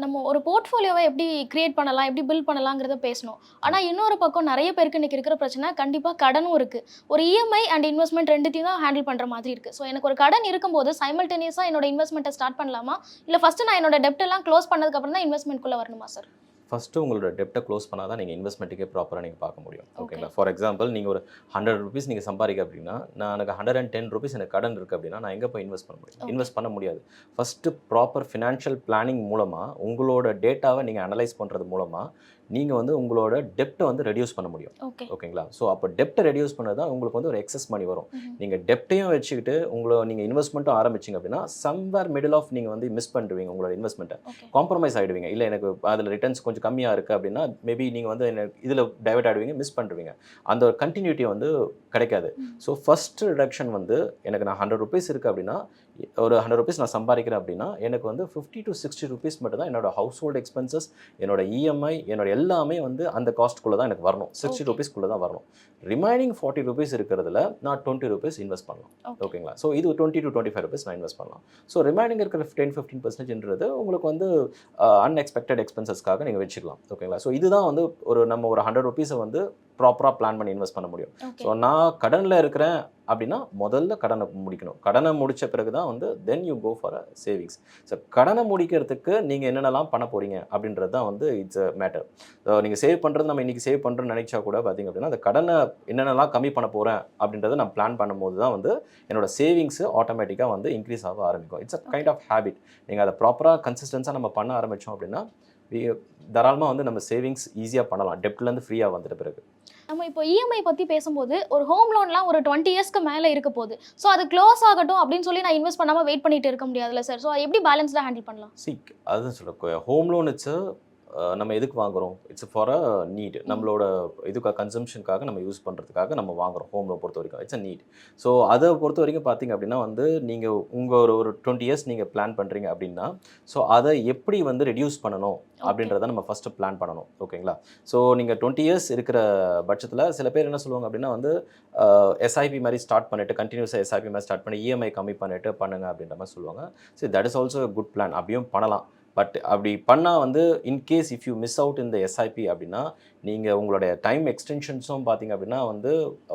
நம்ம ஒரு போர்ட்ஃபோலியோவை எப்படி கிரியேட் பண்ணலாம் எப்படி பில்ட் பண்ணலாங்கிறத பேசணும். ஆனால் இன்னொரு பக்கம் நிறைய பேருக்கு இன்றைக்கி இருக்கிற பிரச்சனை கண்டிப்பாக கடனும் இருக்குது ஒரு இஎம்ஐ அண்ட் இன்வெஸ்ட்மெண்ட் ரெண்டுத்தையும் தான் ஹேண்டில் பண்ணுற மாதிரி இருக்குது ஸோ எனக்கு ஒரு கடன் இருக்கும்போது சைமல்டேனியஸாக என்னோட இன்வெஸ்ட்மெண்ட்டை ஸ்டார்ட் பண்ணலாமா? இல்லை ஃபஸ்ட்டு நான் என்னோட டெப்ட் எல்லாம் க்ளோஸ் பண்ணதுக்கப்புறம் தான் இன்வெஸ்ட்மெண்ட்குள்ளே வரணுமா சார் ஃபஸ்ட்டு உங்களோட டெப்ட்டை க்ளோஸ் பண்ணால் தான் நீங்கள் இன்வெஸ்ட்மெண்ட்டுக்கே ப்ராப்பராக நீங்கள் பார்க்க முடியும். ஓகேங்களா ஃபார் எக்ஸாம்பிள் நீங்கள் ஒரு ஹண்ட்ரட் ருபீஸ் நீங்கள் சம்பாதிக்க அப்படின்னா நான் எனக்கு ஹண்ட்ரட் அண்ட் டென் ருபீஸ் எனக்கு கடன் இருக்குது அப்படின்னா நான் எங்கே போய் இன்வெஸ்ட் பண்ண முடியும். இன்வெஸ்ட் பண்ண முடியாது ஃபஸ்ட்டு ப்ராப்பர் ஃபினான்ஷியல் பிளானிங் மூலமாக உங்களோட டேட்டாவை நீங்கள் அனலைஸ் பண்ணுறது மூலமாக நீங்கள் வந்து உங்களோட டெப்ட்டை வந்து ரெடியூஸ் பண்ண முடியும். ஓகே ஓகேங்களா ஸோ அப்போ டெப்ட்டை ரெடியூஸ் பண்ணது தான் உங்களுக்கு வந்து ஒரு எக்ஸஸ் மணி வரும். நீங்கள் டெப்ட்டையும் வச்சுக்கிட்டு உங்களை நீங்கள் இன்வெஸ்ட்மெண்ட்டும் ஆரம்பிச்சிங்க அப்படின்னா சம்வேர் மிடில் ஆஃப் நீங்கள் வந்து மிஸ் பண்ணிடுவீங்க உங்களோட இன்வெஸ்ட்மெண்ட்டை காம்ப்ரமைஸ் ஆகிடுவீங்க இல்லை எனக்கு அதில் ரிட்டர்ன்ஸ் கொஞ்சம் கம்மியாக இருக்குது அப்படின்னா மேபி நீங்கள் வந்து இதில் டைவர்ட் ஆகிடுவீங்க மிஸ் பண்ணிடுவீங்க. அந்த ஒரு கண்டினியூட்டி வந்து கிடைக்காது. ஸோ ஃபர்ஸ்ட் ரிடக்ஷன் வந்து எனக்கு நான் ஹண்ட்ரட் ருபீஸ் இருக்குது அப்படின்னா ஒரு ஹண்ட்ரட் ருபீஸ் நான் சம்பாதிக்கிறேன் அப்படின்னா எனக்கு வந்து ஃபிஃப்டி டு சிக்ஸ்டி ருபீஸ் மட்டும் தான் என்னோட ஹவுஸ் ஹோல்டு எக்ஸ்பென்சஸ் என்னோட இஎம்ஐ என்னோட எல்லாமே வந்து அந்த காஸ்ட்குள்ளே தான் எனக்கு வரணும். சிக்ஸ்டி. ருபீஸ்க்குள்ளே தான் வரணும். ரிமைனிங் ஃபார்ட்டி ருபீஸ் இருக்கிறதுல நான் டுவெண்ட்டி ருபீஸ் இன்வெஸ்ட் பண்ணலாம். ஓகே ஓகேங்களா ஸோ இது twenty to twenty five rupees நான் இன்வெஸ்ட் பண்ணலாம். ஸோ ரிமைனிங் இருக்கிற டென் ஃபிஃப்டீன் பர்சன்டேஜ்ன்றது உங்களுக்கு வந்து அன்எக்ஸ்பெக்டட் எக்ஸ்பென்சஸ்க்காக நீங்கள் வச்சுக்கலாம். ஓகேங்களா ஸோ இதுதான் வந்து ஒரு நம்ம ஒரு ஹண்ட்ரட் ருபீஸை வந்து ப்ராப்பராக பிளான் பண்ணி இன்வெஸ்ட் பண்ண முடியும். ஸோ நான் கடனில் இருக்கிறேன் அப்படின்னா முதல்ல கடனை முடிக்கணும். கடனை முடிச்ச பிறகு தான் வந்து then you go for a savings so கடனை முடிக்கிறதுக்கு நீங்கள் என்னென்னலாம் பண்ண போகிறீங்க அப்படின்றது தான் வந்து இட்ஸ் அ மேட்டர் ஸோ நீங்கள் சேவ் பண்ணுறது நம்ம இன்றைக்கி சேவ் பண்ணுறோன்னு நினைச்சா கூட பார்த்தீங்க அப்படின்னா அந்த கடனை என்னென்னலாம் கம்மி பண்ண போகிறேன் அப்படின்றத நான் பிளான் பண்ணும்போது தான் வந்து என்னோட சேவிங்ஸ் ஆட்டோமேட்டிக்காக வந்து இன்க்ரீஸ் ஆக ஆரம்பிக்கும். It's a kind of habit நீங்கள் அதை ப்ராப்பராக கன்சிஸ்டன்ஸாக நம்ம பண்ண ஆரம்பித்தோம் அப்படின்னா தாராளமாக வந்து நம்ம சேவிங்ஸ் ஈஸியாக பண்ணலாம். டெப்ட்லேருந்து ஃப்ரீயாக வந்துட்ட பிறகு. நம்ம இப்போ இஎம்ஐ பற்றி பேசும்போது ஒரு ஹோம் லோன்லாம் ஒரு டுவெண்ட்டி இயர்ஸ்க்கு மேலே இருக்க போகுது. ஸோ அது க்ளோஸ் ஆகட்டும் அப்படின்னு சொல்லி நான் இன்வெஸ்ட் பண்ணாமல் வெயிட் பண்ணிட்டு இருக்க முடியாதுல்ல சார் ஸோ எப்படி பேலன்ஸ்டாக ஹேண்டில் பண்ணலாம்? சிக் அதுதான் சொல்ல ஹோம் லோன் இட்ஸ் நம்ம எதுக்கு வாங்குறோம்? இட்ஸ் ஃபார் அ நீட் நம்மளோட இதுக்காக கன்சம்ஷனுக்காக நம்ம யூஸ் பண்ணுறதுக்காக நம்ம வாங்குறோம் ஹோம் லோன் பொறுத்த வரைக்கும் இட்ஸ் அ நீட் ஸோ அதை பொறுத்த வரைக்கும் பார்த்தீங்க அப்படின்னா வந்து நீங்கள் உங்கள் ஒரு ஒரு டுவெண்ட்டி இயர்ஸ் நீங்கள் பிளான் பண்ணுறீங்க அப்படின்னா ஸோ அதை எப்படி வந்து ரெடியூஸ் பண்ணணும் அப்படின்றத நம்ம ஃபஸ்ட்டு பிளான் பண்ணணும். ஓகேங்களா ஸோ நீங்கள் டுவெண்ட்டி இயர்ஸ் இருக்கிற பட்சத்தில் சில பேர் என்ன சொல்லுவாங்க அப்படின்னா வந்து எஸ்ஐபி மாதிரி ஸ்டார்ட் பண்ணிட்டு கண்டினியூஸாக எஸ்ஐபி மாதிரி ஸ்டார்ட் பண்ணி இஎம்ஐ கம்மி பண்ணிட்டு பண்ணுங்க அப்படின்ற மாதிரி சொல்லுவாங்க. So that is also good plan அப்படியும் பண்ணலாம். பட் அப்படி பண்ணால் வந்து in case if you miss out இந்த எஸ்ஐபி அப்படின்னா நீங்கள் உங்களுடைய டைம் எக்ஸ்டென்ஷன்ஸும் பார்த்தீங்க அப்படின்னா வந்து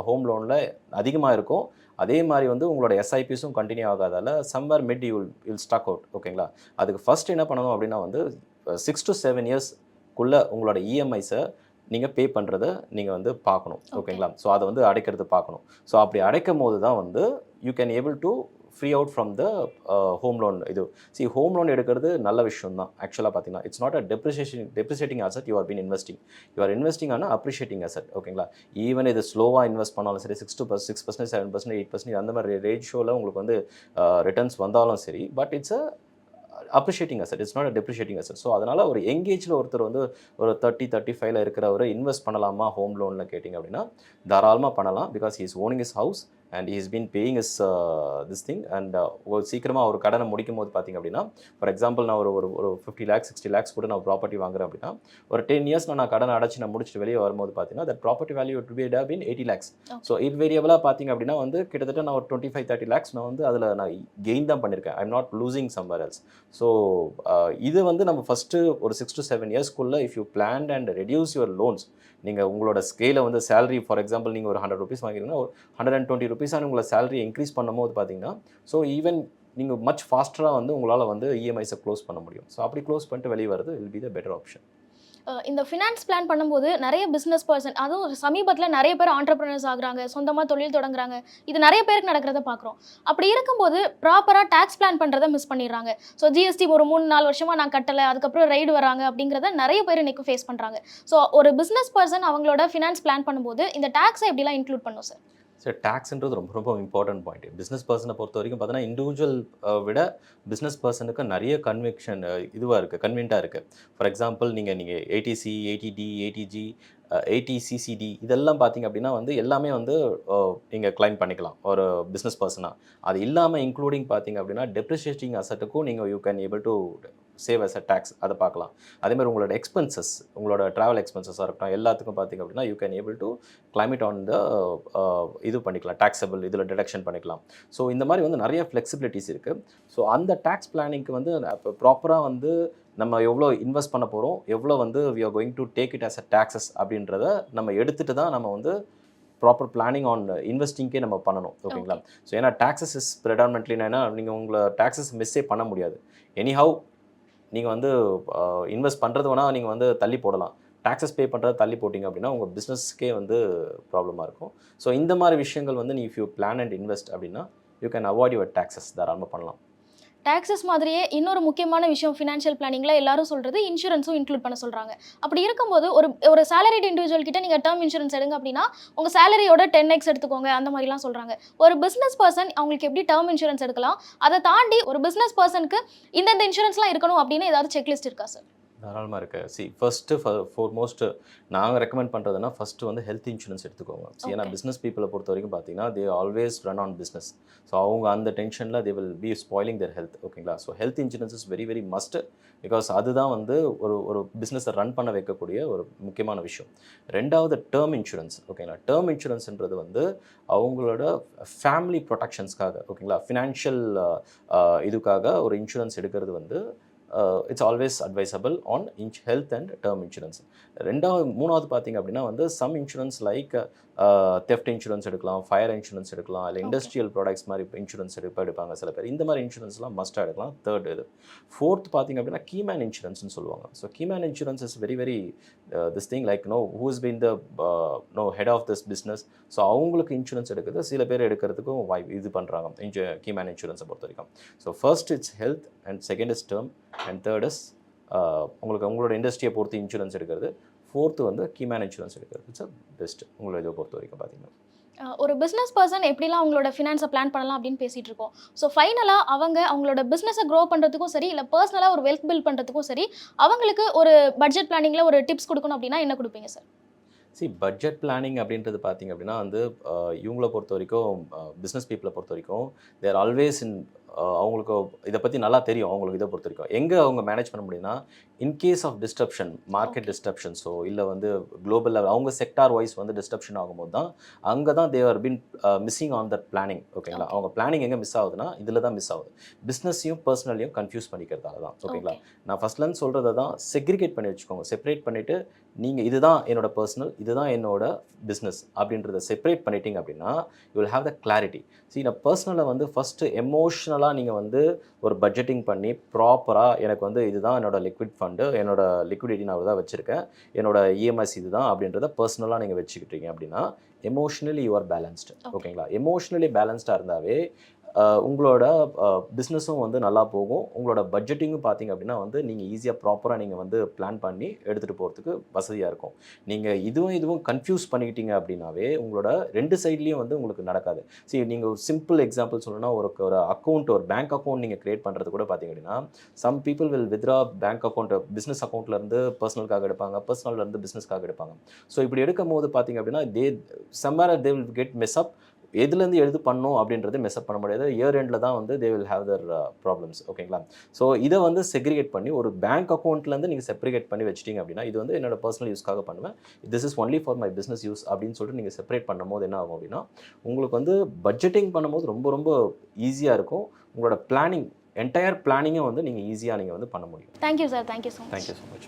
ஹோம் லோனில் அதிகமாக இருக்கும். அதே மாதிரி வந்து உங்களோட எஸ்ஐபிஸும் continue ஆகாதால somewhere mid you will stuck out ஓகேங்களா அதுக்கு ஃபர்ஸ்ட் என்ன பண்ணணும் அப்படின்னா வந்து சிக்ஸ் டு செவன் இயர்ஸ்க்குள்ளே உங்களோட E இஎம்ஐஸை நீங்கள் பே பண்ணுறத நீங்கள் வந்து பார்க்கணும். ஓகேங்களா ஸோ அதை வந்து அடைக்கிறது பார்க்கணும். ஸோ அப்படி அடைக்கும் போது தான் வந்து you can able to free out from the home loan இது. சி ஹோம் லோன் எடுக்கிறது நல்ல விஷயம் தான் ஆக்சுவலாக பார்த்தீங்கன்னா it's not a depreciation depreciating asset you are been investing you are investing on appreciating asset ஓகேங்களா ஈவன் இது ஸ்லோவாக இன்வெஸ்ட் பண்ணாலும் சரி six to per six percent seven percent eight percent அந்த மாதிரி ரேஷியோவில் உங்களுக்கு வந்து ரிட்டர்ன்ஸ் வந்தாலும் சரி but it's a appreciating asset it's not depreciating asset so அதனால் ஒரு எங்கேஜில் ஒருத்தர் வந்து ஒரு தேர்ட்டி தேர்ட்டி ஃபைவ்ல இருக்கிறவர் இன்வெஸ்ட் பண்ணலாமா ஹோம் லோனில் கேட்டிங்க அப்படின்னா தாராளமாக பண்ணலாம் because he's owning is house and he's been paying is this thing and ஒரு சீக்கிரமாக ஒரு கடனை முடிக்கும் போது பார்த்தீங்க அப்படின்னா ஃபார் எக்ஸாம்பிள் நான் ஒரு ஒரு ஒரு ஃபிஃப்டி லேக்ஸ் சிக்ஸ்டி லேக்ஸ் கூட நான் ப்ராப்பர்ட்டி வாங்குறேன் அப்படின்னா ஒரு டென் இயர்ஸ் நான் கடனை அடைச்சி நான் முடிச்சுட்டு வெளியே வரும்போது பார்த்தீங்கன்னா that property value to be been eighty lakhs so இது வேரியபிளாக பார்த்தீங்க அப்படின்னா வந்து கிட்டத்தட்ட நான் ஒரு டுவெண்ட்டி ஃபைவ் தேர்ட்டி லேக்ஸ் நான் வந்து அதில் நான் கெயின் தான் பண்ணியிருக்கேன் I'm not losing somewhere else so இது வந்து நம்ம ஃபஸ்ட்டு ஒரு six to seven இயர்ஸ்க்குள்ளே if you plan and reduce your loans நீங்கள் உங்களோட ஸ்கேலை வந்து சேலரி ஃபார் எக்ஸாம்பிள் நீங்கள் ஒரு ஹண்ட்ரட் ருபீஸ் வாங்கிங்கன்னா ஒரு ஹண்ட்ரட் அண்ட் டுவெண்ட்டி ருபீஸான உங்களை சேலரி இன்க்ரீஸ் பண்ணும்போது பார்த்தீங்கன்னா ஸோ ஈவன் நீங்கள் மச் ஃபாஸ்டராக வந்து உங்களால் வந்து இஎம்ஐஸை க்ளோஸ் பண்ண முடியும். ஸோ அப்படி க்ளோஸ் பண்ணிட்டு வெளியே வரது will be the better option இந்த ஃபினான்ஸ் பிளான் பண்ணும்போது நிறைய பிஸ்னஸ் பர்சன் அதுவும் சமீபத்தில் நிறைய பேர் ஆண்டர்பிரினர்ஸ் ஆகுறாங்க சொந்தமாக தொழில் தொடங்குறாங்க. இது நிறைய பேருக்கு நடக்கிறத பார்க்குறோம் அப்படி இருக்கும்போது ப்ராப்பராக டேக்ஸ் பிளான் பண்ணுறதை மிஸ் பண்ணிடுறாங்க. ஸோ ஜிஎஸ்டி ஒரு மூணு நாலு வருஷமாக நான் கட்டலை அதுக்கப்புறம் ரைடு வராங்க அப்படிங்கிறத நிறைய பேர் இன்னைக்கு ஃபேஸ் பண்ணுறாங்க ஸோ ஒரு பிஸ்னஸ் பர்சன் அவங்களோட ஃபினான்ஸ் பிளான் பண்ணும்போது இந்த டேக்ஸை எப்படிலாம் இன்க்ளூட் பண்ணும் சார் சரி டேக்ஸ்ன்றது ரொம்ப ரொம்ப இம்பார்ட்டன்ட் பாயிண்ட் பிஸ்னஸ் பர்சனை பொறுத்த வரைக்கும் பார்த்தீங்கன்னா இண்டிவிஜுவல் விட பிஸ்னஸ் பர்சனுக்கு நிறைய கன்விக்ஷன் இதுவாக இருக்குது கன்வீன்ட்டாக இருக்குது ஃபார் எக்ஸாம்பிள் நீங்கள் நீங்கள் ஏடிசி ஏடிடி ஏடிஜி ஏடிசிசிடி இதெல்லாம் பார்த்தீங்க அப்படின்னா வந்து எல்லாமே வந்து நீங்கள் கிளைம் பண்ணிக்கலாம். ஒரு பிஸ்னஸ் பர்சனாக அது இல்லாமல் இன்க்ளூடிங் பார்த்தீங்க அப்படின்னா டெப்ரிஷியேட்டிங் அசட்டுக்கும் நீங்கள் you can able to save as a tax அதை பார்க்கலாம். அதேமாதிரி உங்களோட எக்ஸ்பென்சஸ் உங்களோட ட்ராவல் எக்ஸ்பென்சஸாக இருக்கட்டும் எல்லாத்துக்கும் பார்த்தீங்க அப்படின்னா you can able to claim it on the இது பண்ணிக்கலாம். டேக்ஸபிள் இதில் டிடக்ஷன் பண்ணிக்கலாம். ஸோ இந்த மாதிரி வந்து நிறைய ஃப்ளெக்சிபிலிட்டிஸ் இருக்குது ஸோ அந்த டேக்ஸ் பிளானிங்க்கு வந்து ப்ராப்பராக வந்து நம்ம எவ்வளோ இன்வெஸ்ட் பண்ண போகிறோம் எவ்வளோ வந்து we are going to take it as a taxes அப்படின்றத நம்ம எடுத்துட்டு தான் நம்ம வந்து ப்ராப்பர் பிளானிங் ஆன் இன்வெஸ்டிங்கே நம்ம பண்ணணும் ஓகேங்களா? ஸோ ஏன்னா டேக்ஸஸ் இஸ் ப்ரெடான்மெண்ட்லி ஏன்னா நீங்கள் உங்களை டேக்ஸஸ் மிஸ்ஸே பண்ண முடியாது. எனிஹவ் நீங்கள் வந்து இன்வெஸ்ட் பண்ணுறது வேணால் நீங்கள் வந்து தள்ளி போடலாம். டாக்ஸஸ் பே பண்ணுறத தள்ளி போட்டிங்க அப்படின்னா உங்கள் பிஸ்னஸ்க்கே வந்து ப்ராப்ளமாக இருக்கும். ஸோ இந்த மாதிரி விஷயங்கள் வந்து நீ if you plan and invest அப்படின்னா you can avoid your taxes தாராளமாக பண்ணலாம். டாக்ஸஸ் மாதிரியே இன்னொரு முக்கியமான விஷயம் ஃபினான்ஷியல் பிளானிங்கில் எல்லாரும் சொல்கிறது இன்சூரன்ஸும் இன்க்ளூட் பண்ண சொல்கிறாங்க அப்படி இருக்கும்போது ஒரு ஒரு சேலரிட் இண்டிவிஜுவல் கிட்ட நீங்கள் டேர்ம் இன்சூரன்ஸ் எடுங்க அப்படின்னா உங்கள் சேலரியோட டென் எக்ஸ் எடுத்துக்கோங்க அந்த மாதிரிலாம் சொல்கிறாங்க ஒரு பிஸ்னஸ் பர்சன் அவங்களுக்கு எப்படி டேர்ம் இன்சூரன்ஸ் எடுக்கலாம் அதை தாண்டி ஒரு பிஸ்னஸ் பர்சனுக்கு இந்தந்த இன்சூரன்ஸ்லாம் இருக்கணும் அப்படின்னு ஏதாவது செக்லிஸ்ட் இருக்கா சார் தாராளமாக இருக்குது சி ஃபஸ்ட்டு ஃபோர்மோஸ்ட் நாங்கள் ரெக்கமெண்ட் பண்ணுறதுனா ஃபஸ்ட்டு வந்து ஹெல்த் இன்சூரன்ஸ் எடுத்துக்கோங்க. ஏன்னா. பிஸ்னஸ் பீப்புளை பொறுத்த வரைக்கும் பார்த்தீங்கன்னா they always run on business so அவங்க அந்த டென்ஷனில் they will be spoiling their health ஓகேங்களா so health insurance is very very must because அதுதான் வந்து ஒரு ஒரு பிஸ்னஸை ரன் பண்ண வைக்கக்கூடிய ஒரு முக்கியமான விஷயம். ரெண்டாவது டேர்ம் இன்சூரன்ஸ் ஓகேங்களா டேர்ம் இன்சூரன்ஸ்ன்றது வந்து அவங்களோட ஃபேமிலி ப்ரொடெக்ஷன்ஸ்க்காக ஓகேங்களா ஃபினான்ஷியல் இதுக்காக ஒரு இன்சூரன்ஸ் எடுக்கிறது வந்து it's always advisable on inch health and term insurance ரெண்டாவது மூணாவது பார்த்தீங்க அப்படின்னா வந்து some insurance like theft insurance எடுக்கலாம் ஃபயர் இன்சூரன்ஸ் எடுக்கலாம் இல்லை. இண்டஸ்ட்ரியல் ப்ராடக்ட்ஸ் மாதிரி இன்சூரன்ஸ் எடுப்ப எடுப்பாங்க சில பேர். இந்த மாதிரி இன்சூரன்ஸ்லாம் மஸ்ட்டாக எடுக்கலாம். தேர்ட் இது. ஃபோர்த் பார்த்தீங்க அப்படின்னா கீமேன் இன்சூரன்ஸ்னு சொல்லுவாங்க. So keyman insurance is very very this thing like no who is been the no head of this business so அவங்களுக்கு இன்சூரன்ஸ் எடுக்கிறது சில பேர் எடுக்கிறதுக்கும் வாய்ப்பு இது பண்ணுறாங்க இன்சூ கீமேன் இன்சூரன்ஸை பொறுத்த வரைக்கும். So first it's health and second is term and third is உங்களுக்கு உங்களோட இண்டஸ்ட்ரியை பொறுத்து இன்சூரன்ஸ் எடுக்கிறது. ஃபோர்த்து வந்து கீமேன் இன்சூரன்ஸ் எடுக்கிறது. இட்ஸ் பெஸ்ட் உங்களோட இதை பொறுத்த வரைக்கும் பார்த்தீங்கன்னா. ஒரு பிஸ்னஸ் பர்சன் எப்படிலாம் அவங்களோட ஃபினான்ஸை பிளான் பண்ணலாம் அப்படின்னு பேசிட்டு இருக்கோம். ஸோ ஃபைனலாக அவங்க அவங்களோட பிஸ்னஸை க்ரோ பண்ணுறதுக்கும் சரி இல்லை பர்சனலாக ஒரு வெல்த் பில்ட் பண்ணுறதுக்கும் சரி அவங்களுக்கு ஒரு பட்ஜெட் பிளானிங்கில் ஒரு டிப்ஸ் கொடுக்கணும் அப்படின்னா என்ன கொடுப்பீங்க சார் சி பட்ஜெட் பிளானிங் அப்படின்றது பார்த்தீங்க அப்படின்னா வந்து இவங்கள பொறுத்த வரைக்கும் பிஸ்னஸ் பீப்புளை பொறுத்த வரைக்கும் தேர் ஆல்வேஸ் இன் அவங்களுக்கு இதை பற்றி நல்லா தெரியும் அவங்களுக்கு இதை பொறுத்த வரைக்கும். எங்கே அவங்க மேனேஜ் பண்ண முடியும்னா in case of disruption market டிஸ்டர்ப்ஷன்ஸோ இல்லை வந்து குளோபல் லெவல் அவங்க செக்டார் வைஸ் வந்து டிஸ்டர்ப்ஷன் ஆகும்போது தான் அங்கே தான் they are been missing on that planning ஓகேங்களா. அவங்க பிளானிங் எங்கே மிஸ் ஆகுதுன்னா இதில் தான் மிஸ் ஆகுது. பிஸ்னஸையும் பர்சனலையும் கன்ஃபியூஸ் பண்ணிக்கிறதால தான் ஓகேங்களா நான் ஃபஸ்ட்லேருந்து சொல்கிறத தான் செக்ரிகேட் பண்ணி வச்சுக்கோங்க. செப்பரேட் பண்ணிவிட்டு நீங்கள் இதுதான் என்னோட பர்சனல் இதுதான் என்னோட பிஸ்னஸ் அப்படின்றத செப்பரேட் பண்ணிட்டீங்க அப்படின்னா you will have the clarity see நான் பர்சனலை வந்து ஃபஸ்ட்டு எமோஷ்னலாக நீங்கள் வந்து ஒரு பட்ஜெட்டிங் பண்ணி ப்ராப்பராக எனக்கு வந்து இதுதான் என்னோட லிக்விட் ஃபண்டு என்னோட லிக்விடிட்டி நான் தான் வச்சுருக்கேன். என்னோட இஎம்ஐஸ் இதுதான் அப்படின்றத பர்சனலாக நீங்கள் வச்சுக்கிட்டீங்க அப்படின்னா எமோஷ்னலி யூ ஆர் பேலன்ஸ்டு. ஓகேங்களா எமோஷ்னலி பேலன்ஸ்டாக இருந்தாவே உங்களோட பிஸ்னஸும் வந்து நல்லா போகும். உங்களோட பட்ஜெட்டிங்கும் பார்த்தீங்க அப்படின்னா வந்து நீங்கள் ஈஸியாக ப்ராப்பராக நீங்கள் வந்து பிளான் பண்ணி எடுத்துகிட்டு போகிறதுக்கு வசதியாக இருக்கும். நீங்கள் இதுவும் இதுவும் கன்ஃபியூஸ் பண்ணிக்கிட்டீங்க அப்படின்னாவே உங்களோட ரெண்டு சைட்லேயும் வந்து உங்களுக்கு நடக்காது. சரி நீங்கள் சிம்பிள் எக்ஸாம்பிள் சொல்லணும்னா ஒரு ஒரு அக்கௌண்ட் ஒரு பேங்க் அக்கௌண்ட் நீங்கள் க்ரியேட் பண்ணுறது கூட பார்த்தீங்க அப்படின்னா some people will withdraw bank account business அக்கௌண்ட்லேருந்து பர்சனலுக்காக எடுப்பாங்க பர்சனல்லேருந்து பிஸ்னஸ்க்காக எடுப்பாங்க. ஸோ இப்படி எடுக்கும் போது பார்த்தீங்க அப்படின்னா they somewhere they will get miss up எதுலேருந்து எழுது பண்ணணும் அப்படின்றது மெஸ்அப் பண்ண முடியாது. இயர் எண்டில் தான் வந்து they will have their problems ஓகேங்களா ஸோ இதை வந்து செக்ரிகேட் பண்ணி ஒரு பேங்க் அக்கௌண்ட்லேருந்து நீங்கள் செப்பரேட் பண்ணி வச்சிட்டீங்க அப்படின்னா இது வந்து என்னோட பர்சனல் யூஸ்க்காக பண்ணுவேன். This is only for my business use அப்படின்னு சொல்லிட்டு நீங்கள் செப்பரேட் பண்ணும்போது என்ன ஆகும் அப்படின்னா உங்களுக்கு வந்து பட்ஜெட்டிங் பண்ணும்போது ரொம்ப ரொம்ப ஈஸியாக இருக்கும். உங்களோட பிளானிங் என்டையர் பிளானிங்கை வந்து நீங்கள் ஈஸியாக நீங்கள் வந்து பண்ண முடியும். Thank you sir thank you so thank you so much